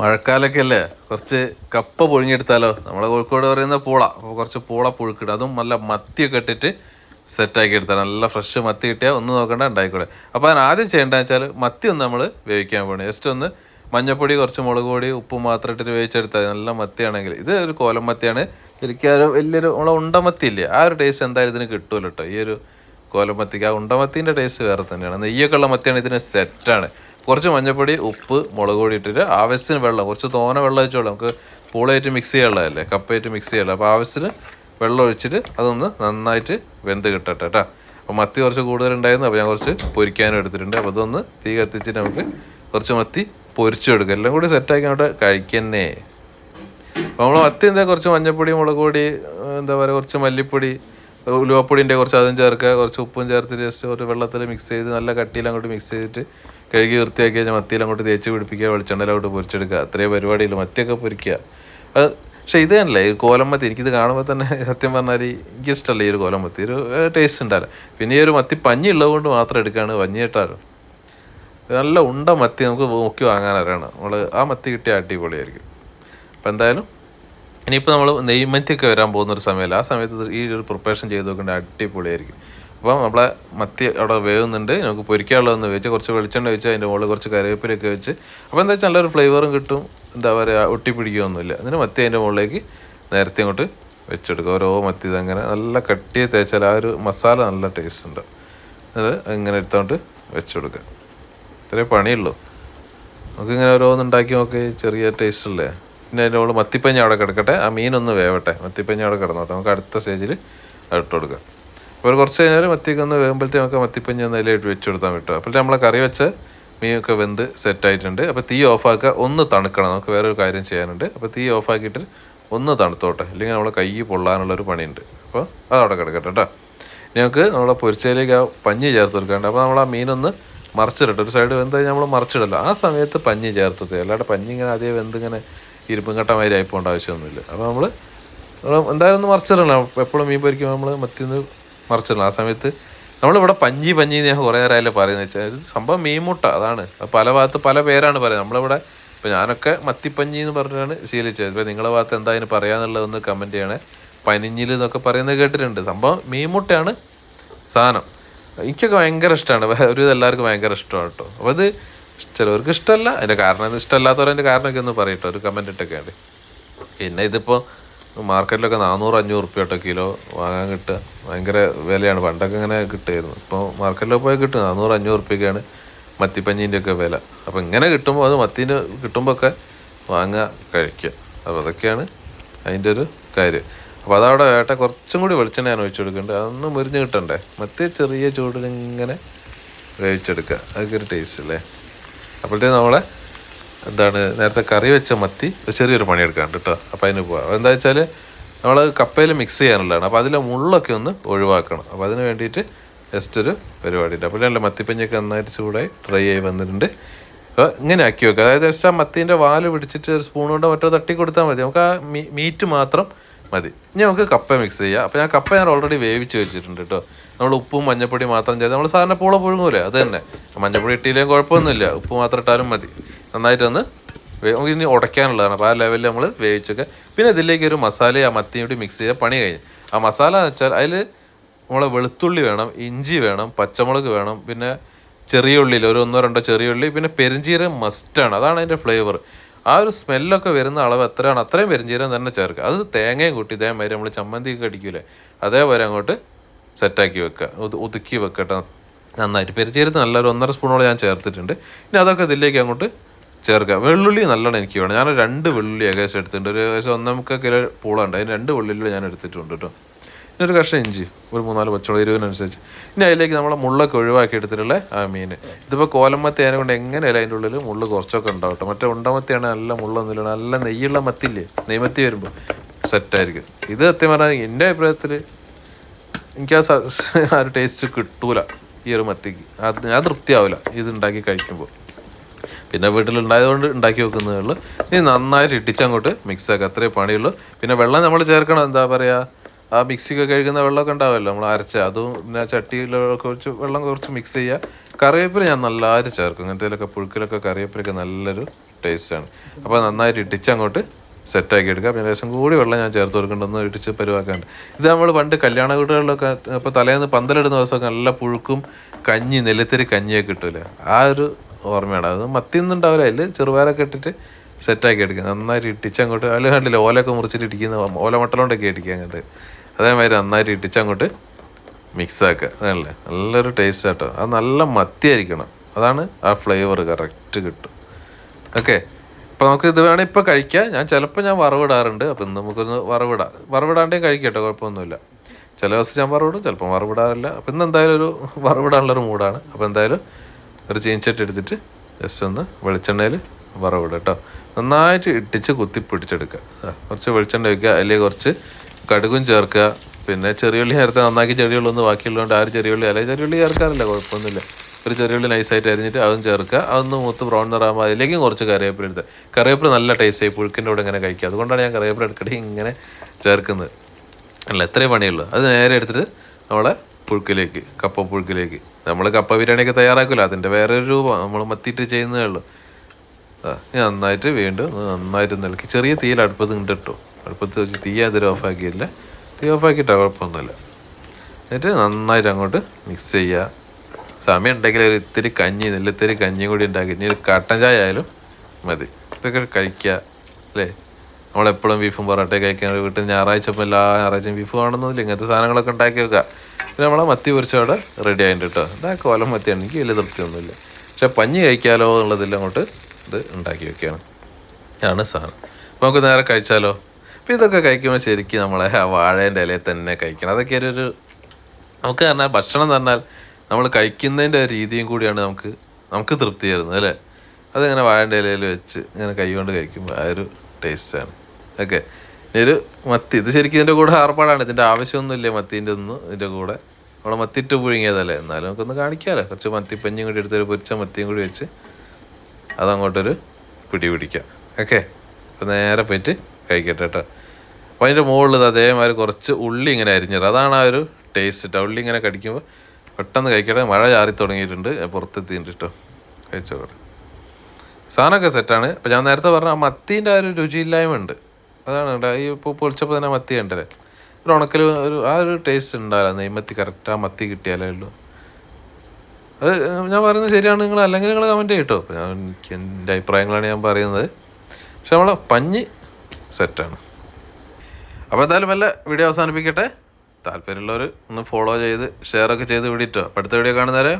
മഴക്കാലൊക്കെ അല്ലേ കുറച്ച് കപ്പ പുഴുങ്ങിയെടുത്താലോ? നമ്മളെ കോഴിക്കോട് പറയുന്ന പൂള. അപ്പോൾ കുറച്ച് പൂള പുഴുക്കിടും. അതും നല്ല മത്തിയൊക്കെ ഇട്ടിട്ട് സെറ്റാക്കി എടുത്താൽ നല്ല ഫ്രഷ് മത്തി കിട്ടിയാൽ ഒന്ന് നോക്കണ്ട ഉണ്ടായിക്കോളെ. അപ്പോൾ അതിന് ആദ്യം ചെയ്യേണ്ടതെന്ന് വെച്ചാൽ മത്തി ഒന്ന് നമ്മൾ വേവിക്കാൻ പോകണം ജസ്റ്റ് ഒന്ന് മഞ്ഞപ്പൊടി കുറച്ച് മുളക് പൊടി ഉപ്പ് മാത്രം ഇട്ടിട്ട് വേവിച്ചെടുത്താൽ നല്ല മത്തിയാണെങ്കിൽ ഇത് ഒരു കോലം മത്തിയാണ്. ശരിക്കും ഒരു വലിയൊരു നമ്മളെ ഉണ്ടമത്തി ഇല്ലേ? ആ ഒരു ടേസ്റ്റ് എന്തായാലും ഇതിന് കിട്ടുമല്ലോ കേട്ടോ ഈ ഒരു കോലം മത്തിക്ക് ആ ഉണ്ടമത്തിന്റെ ടേസ്റ്റ് വേറെ തന്നെയാണ്. നെയ്യൊക്കെ ഉള്ള മത്തിയാണ് ഇതിന് സെറ്റാണ് കുറച്ച് മഞ്ഞപ്പൊടി ഉപ്പ് മുളക് പൊടി ഇട്ടിട്ട് ആവശ്യത്തിന് വെള്ളം കുറച്ച് തോന വെള്ളം ഒഴിച്ചോളൂ നമുക്ക് പൂളയായിട്ട് മിക്സ് ചെയ്യാനുള്ളതല്ലേ? കപ്പയായിട്ട് മിക്സ് ചെയ്യാനുള്ള അപ്പോൾ ആവശ്യത്തിന് വെള്ളം ഒഴിച്ചിട്ട് അതൊന്ന് നന്നായിട്ട് വെന്ത് കിട്ടട്ടെ കേട്ടോ അപ്പോൾ മത്തി കുറച്ച് കൂടുതലുണ്ടായിരുന്നു. അപ്പോൾ ഞാൻ കുറച്ച് പൊരിക്കാനും എടുത്തിട്ടുണ്ട്. അപ്പോൾ അതൊന്ന് തീ കത്തിച്ചിട്ട് നമുക്ക് കുറച്ച് മത്തി പൊരിച്ചെടുക്കുക എല്ലാം കൂടി സെറ്റാക്കി അങ്ങോട്ട് കഴിക്കന്നെ. അപ്പോൾ നമ്മൾ മത്തി എന്താ കുറച്ച് മഞ്ഞപ്പൊടി മുളക് പൊടി എന്താ പറയുക കുറച്ച് മല്ലിപ്പൊടി ഉലുവപ്പൊടിന്റെ കുറച്ച് അതും ചേർക്കുക. കുറച്ച് ഉപ്പും ചേർത്ത് ജസ്റ്റ് ഒരു വെള്ളത്തിൽ മിക്സ് ചെയ്ത് നല്ല കട്ടിയിൽ അങ്ങോട്ട് മിക്സ് ചെയ്തിട്ട് കഴുകി വൃത്തിയാക്കി കഴിഞ്ഞാൽ മത്തിയിൽ അങ്ങോട്ട് തേച്ച് പിടിപ്പിക്കുക വെളിച്ചെണ്ണയിലോട്ട് പൊരിച്ചെടുക്കുക. അത്രേ പരിപാടിയില്ല മത്തിയൊക്കെ പൊരിക്കുക. അത് പക്ഷേ ഇത് തന്നെ ഈ കോലമത്തി എനിക്കിത് കാണുമ്പോൾ തന്നെ സത്യം പറഞ്ഞാൽ എനിക്കിഷ്ടമല്ല ഈ ഒരു കോലമത്തി. ഒരു ടേസ്റ്റ് ഉണ്ടാവില്ല. പിന്നെ ഈ ഒരു മത്തി പഞ്ഞി ഉള്ളതുകൊണ്ട് മാത്രം എടുക്കുകയാണ് പഞ്ഞി നല്ല ഉണ്ട മത്തി നമുക്ക് നോക്കി വാങ്ങാൻ അറിയണം. നമ്മൾ ആ മത്തി കിട്ടിയ അടിപൊളിയായിരിക്കും. അപ്പം എന്തായാലും ഇനിയിപ്പോൾ നമ്മൾ നെയ്മത്തിയൊക്കെ വരാൻ പോകുന്ന ഒരു സമയമല്ല ആ സമയത്ത് ഈ ഒരു പ്രിപ്പറേഷൻ ചെയ്ത് നോക്കേണ്ട അടിപൊളിയായിരിക്കും. അപ്പം നമ്മളെ മത്തി അവിടെ വേവുന്നുണ്ട്. നമുക്ക് പൊരിക്കാനുള്ളതെന്ന് വെച്ച് കുറച്ച് വെളിച്ചെണ്ണ വെച്ച് അതിന്റെ മുകളിൽ കുറച്ച് കറിവേപ്പിലൊക്കെ വെച്ച്. അപ്പോൾ എന്താ വെച്ചാൽ നല്ലൊരു ഫ്ലേവറും കിട്ടും. എന്താ പറയുക ഒട്ടിപ്പിടിക്കുകയൊന്നുമില്ല എന്നിട്ട് മത്തി അതിന്റെ മുകളിലേക്ക് നേരത്തെ അങ്ങോട്ട് വെച്ചെടുക്കുക ഓരോ മത്തി ഇതങ്ങനെ നല്ല കട്ടിയെ തേച്ചാൽ ആ ഒരു മസാല നല്ല ടേസ്റ്റ് ഉണ്ട്. അത് ഇങ്ങനെ എടുത്തോണ്ട് വെച്ചെടുക്കുക. ഇത്രേ പണിയുള്ളൂ. നമുക്കിങ്ങനെ ഓരോന്ന് ഉണ്ടാക്കി നോക്കി. ചെറിയ ടേസ്റ്റ് അല്ലേ? പിന്നെ അതിന്റെ മുകളിൽ മത്തിപ്പഞ്ഞ അവിടെ കിടക്കട്ടെ. ആ മീനൊന്ന് വേവട്ടെ. മത്തിപ്പഞ്ഞ അവിടെ കിടന്നോട്ടെ. നമുക്ക് അടുത്ത സ്റ്റേജിൽ ഇട്ട് കൊടുക്കാം. അപ്പോൾ കുറച്ച് കഴിഞ്ഞാൽ മത്തിയൊക്കെ ഒന്ന് വേകുമ്പോഴത്തേ നമുക്ക് മത്തിപ്പഞ്ഞ നിലയിട്ട് വെച്ച് കൊടുത്താൽ കിട്ടും. അപ്പോൾ നമ്മൾ കറി വെച്ച് മീനൊക്കെ വെന്ത് സെറ്റായിട്ടുണ്ട് അപ്പോൾ തീ ഓഫാക്കുക ഒന്ന് തണുക്കണം. നമുക്ക് വേറൊരു കാര്യം ചെയ്യാനുണ്ട്. അപ്പോൾ തീ ഓഫാക്കിയിട്ട് ഒന്ന് തണുത്തോട്ടെ. ഇല്ലെങ്കിൽ നമ്മളെ കൈ പൊള്ളാനുള്ളൊരു പണിയുണ്ട്. അപ്പോൾ അതവിടെ കിടക്കട്ടെ കേട്ടോ. ഞങ്ങൾക്ക് നമ്മളെ പൊരിച്ചയിലേക്ക് ആ പഞ്ഞി ചേർത്ത് കൊടുക്കാണ്ട് അപ്പോൾ നമ്മൾ ആ മീനൊന്ന് മറിച്ചിടട്ടെ. ഒരു സൈഡ് വെന്ത് കഴിഞ്ഞാൽ നമ്മൾ മറിച്ചിടല്ലോ. ആ സമയത്ത് പഞ്ഞി ചേർത്ത് കൊടുക്കുക അല്ലാണ്ട് പഞ്ഞി ഇങ്ങനെ അതേ വെന്ത് ഇങ്ങനെ ഇരുപ്പും കട്ടമാതിരി ആയി പോകേണ്ട ആവശ്യമൊന്നുമില്ല. അപ്പോൾ നമ്മൾ എന്തായാലും ഒന്ന് മറിച്ചിടണം. എപ്പോഴും മീൻ പൊരിക്കുമ്പോൾ നമ്മൾ മത്തിന്ന് മറിച്ചിടണം. ആ സമയത്ത് നമ്മളിവിടെ പഞ്ചി എന്ന് ഞാൻ കുറേ നേരമായാലും പറയുന്നത് വെച്ചാൽ സംഭവം മീൻമുട്ട അതാണ്. പല ഭാഗത്ത് പല പേരാണ് പറയുന്നത്. നമ്മളിവിടെ ഇപ്പോൾ ഞാനൊക്കെ മത്തിപ്പഞ്ഞി എന്ന് പറഞ്ഞാണ് ശീലിച്ചത്. ഇപ്പോൾ നിങ്ങളുടെ ഭാഗത്ത് എന്താ അതിന് പറയാന്നുള്ളതൊന്ന് കമന്റ് ചെയ്യണേ. പനിഞ്ഞിൽ എന്നൊക്കെ പറയുന്നത് കേട്ടിട്ടുണ്ട്. സംഭവം മീൻമുട്ടയാണ് സാധനം. എനിക്കൊക്കെ ഭയങ്കര ഇഷ്ടമാണ് ഒരു ഇതെല്ലാവർക്കും ഭയങ്കര ഇഷ്ടമാണ് കേട്ടോ. അപ്പോൾ അത് ചിലവർക്ക് ഇഷ്ടമല്ല. അതിന്റെ കാരണം ഇഷ്ടമല്ലാത്തവരതിന്റെ കാരണമൊക്കെ ഒന്ന് പറയട്ടോ ഒരു കമന്റ് ഇട്ടൊക്കെ ഉണ്ട് പിന്നെ ഇതിപ്പോൾ മാർക്കറ്റിലൊക്കെ നാനൂറ് അഞ്ഞൂറ് റുപ്യ കിലോ വാങ്ങാൻ കിട്ടുക. ഭയങ്കര വിലയാണ്. പണ്ടൊക്കെ ഇങ്ങനെ കിട്ടുമായിരുന്നു ഇപ്പോൾ മാർക്കറ്റിലൊക്കെ പോയി കിട്ടും. നാനൂറ് അഞ്ഞൂറ് റുപ്യൊക്കെയാണ് മത്തിപ്പഞ്ഞീന്റെയൊക്കെ വില. അപ്പോൾ ഇങ്ങനെ കിട്ടുമ്പോൾ അത് മത്തീന് കിട്ടുമ്പോൾ ഒക്കെ വാങ്ങുക കഴിക്കുക. അപ്പോൾ അതൊക്കെയാണ് അതിന്റെ ഒരു കാര്യം. അപ്പോൾ അതവിടെ വേട്ട കുറച്ചും കൂടി വെളിച്ചെണ്ണ ഞാൻ ഒഴിച്ചു കൊടുക്കുന്നുണ്ട്. അതൊന്ന് മുരിഞ്ഞ് കിട്ടണ്ടേ? മത്തി ചെറിയ ചൂടിൽ ഇങ്ങനെ വേവിച്ചെടുക്കുക. അതൊക്കെ ഒരു ടേസ്റ്റ് അല്ലേ? അപ്പോഴത്തേക്ക് നമ്മളെ എന്താണ് നേരത്തെ കറി വെച്ച മത്തി ചെറിയൊരു പണിയെടുക്കാണ്ട് കേട്ടോ. അപ്പോൾ അതിന് പോവാം. എന്താ വെച്ചാൽ നമ്മൾ കപ്പയിൽ മിക്സ് ചെയ്യാനുള്ളതാണ്. അപ്പോൾ അതിലെ മുള്ളൊക്കെ ഒന്ന് ഒഴിവാക്കണം. അപ്പോൾ അതിന് വേണ്ടിയിട്ട് ജസ്റ്റ് ഒരു പരിപാടി ഉണ്ട് അപ്പോൾ അല്ല മത്തിപ്പഞ്ഞൊക്കെ നന്നായിട്ട് ചൂടായി ഡ്രൈ ആയി വന്നിട്ടുണ്ട്. അപ്പോൾ ഇങ്ങനെ ആക്കി വെക്കുക അതായത് ജസ്റ്റ് ആ മത്തീന്റെ വാൽ പിടിച്ചിട്ട് ഒരു സ്പൂൺ കൊണ്ട് മറ്റോ തട്ടി കൊടുത്താൽ മതി. നമുക്ക് ആ മീറ്റ് മാത്രം മതി. ഇനി നമുക്ക് കപ്പ മിക്സ് ചെയ്യാം. അപ്പോൾ ഞാൻ കപ്പ ഞാൻ ഓൾറെഡി വേവിച്ച് വെച്ചിട്ടുണ്ട് കേട്ടോ. നമ്മൾ ഉപ്പും മഞ്ഞപ്പൊടി മാത്രം ചെയ്ത് നമ്മൾ സാധാരണ പൂള പുഴുങ്ങൂലേ? അത് തന്നെ. മഞ്ഞപ്പൊടി ഇട്ടിയിലേയും കുഴപ്പമൊന്നുമില്ല. ഉപ്പ് മാത്രം ഇട്ടാലും മതി. നന്നായിട്ടൊന്ന് നമുക്ക് ഇനി ഉടയ്ക്കാനുള്ളതാണ്. അപ്പോൾ ആ ലെവലിൽ നമ്മൾ വേവിച്ചൊക്കെ. പിന്നെ ഇതിലേക്ക് ഒരു മസാല ആ മത്തിയും കൂടി മിക്സ് ചെയ്യാൻ പണി കഴിഞ്ഞു. ആ മസാല എന്ന് വെച്ചാൽ അതിൽ നമ്മളെ വെളുത്തുള്ളി വേണം ഇഞ്ചി വേണം പച്ചമുളക് വേണം പിന്നെ ചെറിയ ഉള്ളിയിൽ ഒരു ഒന്നോ രണ്ടോ ചെറിയ ഉള്ളി പിന്നെ പെരിഞ്ചീരം മസ്റ്റാണ് അതാണ് അതിന്റെ ഫ്ലേവർ ആ ഒരു സ്മെല്ലൊക്കെ വരുന്ന അളവ് എത്രയാണ് അത്രയും പെരിഞ്ചീരം തന്നെ ചേർക്കുക. അത് തേങ്ങയും കൂട്ടി ഇതേമാതിരി നമ്മൾ ചമ്മന്തി ഒക്കെ അടിക്കൂലേ അതേപോലെ അങ്ങോട്ട് സെറ്റാക്കി വെക്കുക. ഒതു- ഒതുക്കി വെക്കട്ടെ. നന്നായിട്ട്. പെരിഞ്ചീരത്ത് നല്ലൊരു ഒന്നര സ്പൂണോളം ഞാൻ ചേർത്തിട്ടുണ്ട്. ഇനി അതൊക്കെ ഇതിലേക്ക് അങ്ങോട്ട് ചേർക്കുക. വെള്ളുള്ളി നല്ലോണം എനിക്ക് വേണം. ഞാൻ രണ്ട് വെള്ളുള്ളി ഏകദേശം എടുത്തിട്ടുണ്ട്. ഒരു ഏകദേശം ഒന്നാമൊക്കെ കിലോ പൂളുണ്ട്. അതിന് രണ്ട് വെള്ളുള്ളി ഞാൻ എടുത്തിട്ടുണ്ട് കേട്ടോ. ഇനി ഒരു കഷ്ണം ഇഞ്ചി. ഒരു മൂന്നാൽ പച്ചമുളക് ഇരുപതിനനുസരിച്ച് ഇനി അതിലേക്ക് നമ്മൾ മുള്ളൊക്കെ ഒഴിവാക്കി എടുത്തിട്ടുള്ള ആ മീൻ. ഇതിപ്പോൾ കോലമത്തി അതിനെ കൊണ്ട് എങ്ങനെയല്ല അതിന്റെ ഉള്ളിൽ മുള്ള് കുറച്ചൊക്കെ ഉണ്ടാവട്ടെ മറ്റേ ഉണ്ടമത്തിയാണ് നല്ല മുള്ളൊന്നുമില്ല നല്ല നെയ്യുള്ള മത്തില്ലേ നെയ്മത്തി വരുമ്പോൾ സെറ്റായിരിക്കും ഇത് സത്യം പറഞ്ഞാൽ എന്റെ അഭിപ്രായത്തിൽ എനിക്ക് ആ ആ ഒരു ടേസ്റ്റ് കിട്ടൂല ഈ ഒരു മത്തിക്ക്. അത് ഞാൻ തൃപ്തിയാവില്ല ഇത് ഉണ്ടാക്കി കഴിക്കുമ്പോൾ പിന്നെ വീട്ടിലുണ്ടായതുകൊണ്ട് ഉണ്ടാക്കി വെക്കുന്നതേ ഉള്ളൂ. ഇനി നന്നായിട്ട് ഇട്ടിച്ചങ്ങോട്ട് മിക്സ് ആക്കുക അത്രേ പണിയുള്ളൂ. പിന്നെ വെള്ളം നമ്മൾ ചേർക്കണം. എന്താ പറയുക ആ മിക്സിക്ക് കഴുകുന്ന വെള്ളമൊക്കെ ഉണ്ടാവുമല്ലോ നമ്മൾ അരച്ച അതും പിന്നെ ചട്ടിയിലൊക്കെ കുറച്ച് വെള്ളം കുറച്ച് മിക്സ് ചെയ്യുക. കറിവേപ്പില ഞാൻ നല്ലതായിട്ട് ചേർക്കും. അങ്ങനത്തേലൊക്കെ പുഴുക്കിലൊക്കെ കറിവേപ്പിലൊക്കെ നല്ലൊരു ടേസ്റ്റാണ് അപ്പോൾ നന്നായിട്ട് ഇട്ടിച്ചങ്ങോട്ട് സെറ്റാക്കി എടുക്കുക. പിന്നെ ലേശം കൂടി വെള്ളം ഞാൻ ചേർത്ത് കൊടുക്കേണ്ടതെന്ന് ഇടിച്ച് പരിവാക്കാണ്ട്. ഇത് നമ്മൾ പണ്ട് കല്യാണ വീടുകളിലൊക്കെ ഇപ്പോൾ തലേന്ന് പന്തലിടുന്ന ദിവസമൊക്കെ നല്ല പുഴുക്കും കഞ്ഞി നിലത്തിരി കഞ്ഞിയൊക്കെ കിട്ടൂലേ? ആ ഒരു ഓർമ്മയാണ്. അത് മത്തിയൊന്നും ഉണ്ടാവില്ല അതിൽ ചെറുപയറൊക്കെ ഇട്ടിട്ട് സെറ്റാക്കി എടുക്കുക നന്നായിട്ട് ഇട്ടിച്ച് അങ്ങോട്ട് അതിൽ കണ്ടില്ല ഓലൊക്കെ മുറിച്ചിട്ട് ഇടിക്കുന്ന ഓല മട്ടലോണ്ടൊക്കെ ഇടിക്കുക അങ്ങോട്ട്. അതേമാതിരി നന്നായിട്ട് ഇട്ടിച്ച് അങ്ങോട്ട് മിക്സ് ആക്കുക. അതല്ലേ നല്ലൊരു ടേസ്റ്റ് ആട്ടോ. അത് നല്ല മത്തിയായിരിക്കണം. അതാണ് ആ ഫ്ലേവർ കറക്റ്റ് കിട്ടും. ഓക്കെ അപ്പോൾ നമുക്ക് ഇത് വേണേൽ ഇപ്പോൾ കഴിക്കാം. ഞാൻ ചിലപ്പോൾ ഞാൻ വറവിടാറുണ്ട്. അപ്പോൾ ഇന്ന് നമുക്കൊന്ന് വറവിടാം. വറവിടാണ്ടേ കഴിക്കട്ടോ കുഴപ്പമൊന്നുമില്ല. ചില ദിവസം ഞാൻ വറവിടും ചിലപ്പോൾ വറവിടാറില്ല. അപ്പോൾ ഇന്ന് എന്തായാലും ഒരു വറവിടാനുള്ളൊരു മൂടാണ് അപ്പോൾ എന്തായാലും ഒരു ചീനിച്ചട്ടി എടുത്തിട്ട് ജസ്റ്റ് ഒന്ന് വെളിച്ചെണ്ണയിൽ വറവിടുക കേട്ടോ നന്നായിട്ട് ഇട്ടിച്ച് കുത്തി പിടിച്ചെടുക്കുക. കുറച്ച് വെളിച്ചെണ്ണ വയ്ക്കുക അല്ലെങ്കിൽ കുറച്ച് കടുകും ചേർക്കുക. പിന്നെ ചെറിയുള്ളി നേരത്തെ നന്നാക്കി ചെറിയുള്ളി ഒന്ന് ബാക്കിയുള്ളതുകൊണ്ട് ആ ഒരു ചെറിയുള്ളി അല്ലെങ്കിൽ ചെറിയുള്ളി ചേർക്കാറില്ല കുഴപ്പമൊന്നുമില്ല. ഒരു ചെറിയുള്ളി നൈസായിട്ട് അരിഞ്ഞിട്ട് അതും ചേർക്കുക. അതൊന്ന് മൂത്ത് ബ്രൗൺ നിറാകുമ്പോൾ അതിലേക്കും കുറച്ച് കറിവേപ്പില എടുത്ത് കറിവേപ്പില നല്ല ടേസ്റ്റ് ആയി പുഴുക്കിന്റെ കൂടെ ഇങ്ങനെ കഴിക്കുക. അതുകൊണ്ടാണ് ഞാൻ കറിവേപ്പില എടുക്കടി ഇങ്ങനെ ചേർക്കുന്നത്. അല്ല എത്രയും പണിയുള്ളൂ അത് നേരെ എടുത്തിട്ട് നമ്മളെ പുഴുക്കിലേക്ക് കപ്പ പുഴുക്കിലേക്ക് നമ്മൾ കപ്പ ബിരിയാണിയൊക്കെ തയ്യാറാക്കില്ല അതിന്റെ വേറൊരു ഒരു രൂപം നമ്മൾ മത്തിയിട്ട് ചെയ്യുന്നതേ ഉള്ളൂ. നന്നായിട്ട് വീണ്ടും നന്നായിട്ട് നിൽക്കി ചെറിയ തീയിൽ അടുപ്പത്ത് കേട്ടോ അടുപ്പത്ത് വെച്ച് തീ അതിൽ ഓഫാക്കിയില്ല തീ ഓഫാക്കിയിട്ടാണ് കുഴപ്പമൊന്നുമില്ല. എന്നിട്ട് നന്നായിട്ട് അങ്ങോട്ട് മിക്സ് ചെയ്യുക സമയം ഉണ്ടെങ്കിൽ ഒരു ഇത്തിരി കഞ്ഞി നെല്ലിത്തിരി കഞ്ഞിയും കൂടി ഉണ്ടാക്കി. ഇനി ഒരു കട്ടൻ ചായ ആയാലും മതി. ഇതൊക്കെ കഴിക്കുക അല്ലേ? നമ്മളെപ്പോഴും ബീഫും പൊറോട്ടയും കഴിക്കാൻ വീട്ടിൽ ഞായറാഴ്ച ഇപ്പം എല്ലാ ഞായറാഴ്ചയും ബീഫ് കാണുന്നില്ല ഇങ്ങനത്തെ സാധനങ്ങളൊക്കെ ഉണ്ടാക്കി വെക്കുക. പിന്നെ നമ്മളെ മത്തി പൊരിച്ചവിടെ റെഡി ആയിട്ട് കേട്ടോ. ഇതാ കോലം മത്തി എനിക്ക് വലിയ തൃപ്തിയൊന്നുമില്ല. പക്ഷെ പഞ്ഞി കഴിക്കാലോ എന്നുള്ളതിൽ അങ്ങോട്ട് ഇത് ഉണ്ടാക്കി വെക്കുകയാണ്. ഇതാണ് സാധനം. അപ്പോൾ നമുക്ക് നേരെ കഴിച്ചാലോ? അപ്പോൾ ഇതൊക്കെ കഴിക്കുമ്പോൾ ശരിക്കും നമ്മളെ ആ വാഴേന്റെ ഇലയിൽ തന്നെ കഴിക്കണം. അതൊക്കെ ഒരു നമുക്ക് പറഞ്ഞാൽ ഭക്ഷണം എന്ന് പറഞ്ഞാൽ നമ്മൾ കഴിക്കുന്നതിന്റെ രീതിയും കൂടിയാണ് നമുക്ക് നമുക്ക് തൃപ്തി തരുന്നത് അല്ലേ? അതിങ്ങനെ വാഴേന്റെ ഇലയിൽ വെച്ച് ഇങ്ങനെ കൈ കൊണ്ട് കഴിക്കുമ്പോൾ ആ ഒരു ടേസ്റ്റാണ് ഓക്കെ ഒരു മത്തി. ഇത് ശരിക്കും ഇതിന്റെ കൂടെ ആർപ്പാടാണ്. ഇതിന്റെ ആവശ്യമൊന്നുമില്ല മത്തീന്റെ ഒന്നും ഇതിന്റെ കൂടെ. അവിടെ മത്തിയിട്ട് പുഴുങ്ങിയതല്ലേ. എന്നാലും നമുക്കൊന്ന് കാണിക്കാമല്ലോ കുറച്ച് മത്തിപ്പഞ്ഞും കൂടി എടുത്തൊരു പൊരിച്ച മത്തിയും കൂടി വെച്ച് അതങ്ങോട്ടൊരു പിടി പിടിക്കാം. ഓക്കെ അപ്പോൾ നേരെ പോയിട്ട് കഴിക്കട്ടെ കേട്ടോ. അപ്പോൾ അതിന്റെ മുകളിൽ അതേമാതിരി കുറച്ച് ഉള്ളി ഇങ്ങനെ അരിഞ്ഞത് അതാണ് ആ ഒരു ടേസ്റ്റ് കേട്ടോ ഉള്ളി ഇങ്ങനെ കടിക്കുമ്പോൾ പെട്ടെന്ന് കഴിക്കട്ടെ. മഴ ചാറി തുടങ്ങിയിട്ടുണ്ട്. പുറത്തെത്തിയിട്ടുണ്ട് കേട്ടോ. കഴിച്ചോട്ടെ സാധനമൊക്കെ സെറ്റാണ്. അപ്പോൾ ഞാൻ നേരത്തെ പറഞ്ഞ ആ മത്തീന്റെ ആ ഒരു രുചിയില്ലായ്മ ഉണ്ട്. അതാണ് ഈ ഇപ്പോൾ പൊളിച്ചപ്പോൾ തന്നെ മത്തി ഉണ്ടല്ലേ ഒരു ഉണക്കൽ ഒരു ആ ഒരു ടേസ്റ്റ് ഉണ്ടാവില്ല. നെയ്മത്തി കറക്റ്റ് ആ മത്തി കിട്ടിയാലേ ഉള്ളൂ. അത് ഞാൻ പറയുന്നത് ശരിയാണ്. നിങ്ങൾ അല്ലെങ്കിൽ നിങ്ങൾ കമന്റ് ചെയ്യട്ടോ ഞാൻ എനിക്ക് എന്റെ അഭിപ്രായങ്ങളാണ് ഞാൻ പറയുന്നത്. പക്ഷെ നമ്മളെ പഞ്ഞ് സെറ്റാണ്. അപ്പോൾ എന്തായാലും വല്ല വീഡിയോ അവസാനിപ്പിക്കട്ടെ. താല്പര്യമുള്ളവർ ഒന്ന് ഫോളോ ചെയ്ത് ഷെയർ ഒക്കെ ചെയ്ത് വിടിട്ടോ. അപ്പോൾ അടുത്ത വീഡിയോ കാണുന്നവരെ